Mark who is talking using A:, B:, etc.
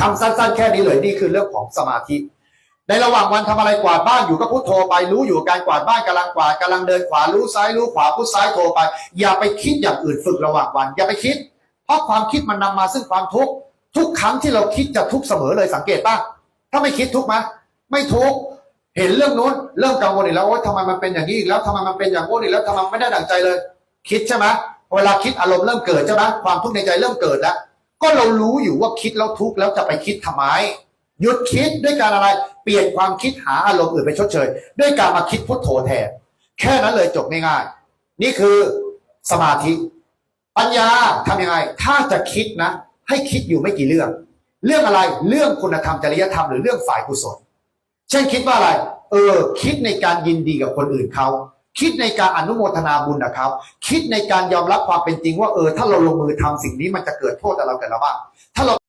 A: ทำสั้น ๆ แค่นี้เลยนี่คือเรื่องของสมาธิ ในระหว่างวันทำอะไรกวาดบ้านอยู่ก็พุทโธไปรู้อยู่การกวาดบ้านกำลังกวาดกำลังเดินขวารู้ซ้ายรู้ขวาพุทซ้ายโทรไป อย่าไปคิดอย่างอื่นฝึกระหว่างวัน อย่าไปคิด เพราะความคิดมันนำมาซึ่งความทุกข์ทุกครั้งที่เราคิดจะทุกข์เสมอเลยสังเกตป่ะถ้าไม่คิดทุกข์ไหมไม่ทุกข์เห็นเรื่องนู้นเริ่มกังวลอีกแล้วว่าทำไมมันเป็นอย่างนี้อีกแล้วทำไมมันเป็นอย่างโน้นอีกแล้วทำไมไม่ได้ดั่งใจเลย คิดใช่ไหมเวลาคิดอารมณ์เริ่มเกิดใช่ไหมความทุกข์ในใจเริ่มเกิดแล้ว ก็เรารู้อยู่ว่าคิดแล้วทุกข์แล้วจะไปคิดทำไมหยุดคิดด้วยการอะไร เปลี่ยนความคิดหาอารมณ์อื่นไปชดเชย ด้วยการมาคิดพุทโธแทน แค่นั้นเลยจบง่ายๆนี่คือสมาธิ ปัญญาทำยังไง ถ้าจะคิดนะ ให้คิดอยู่ไม่กี่เรื่อง เรื่องอะไรเรื่องคุณธรรมจริยธรรมหรือเรื่องฝ่ายกุศล เช่นคิดว่าอะไร เออ คิดในการยินดีกับคนอื่นเขา คิดในการอนุโมทนาบุญนะครับ คิดในการยอมรับความเป็นจริงว่าเออถ้าเราลงมือทำสิ่งนี้มันจะเกิดโทษกับเราแต่ละบ้างถ้าเรา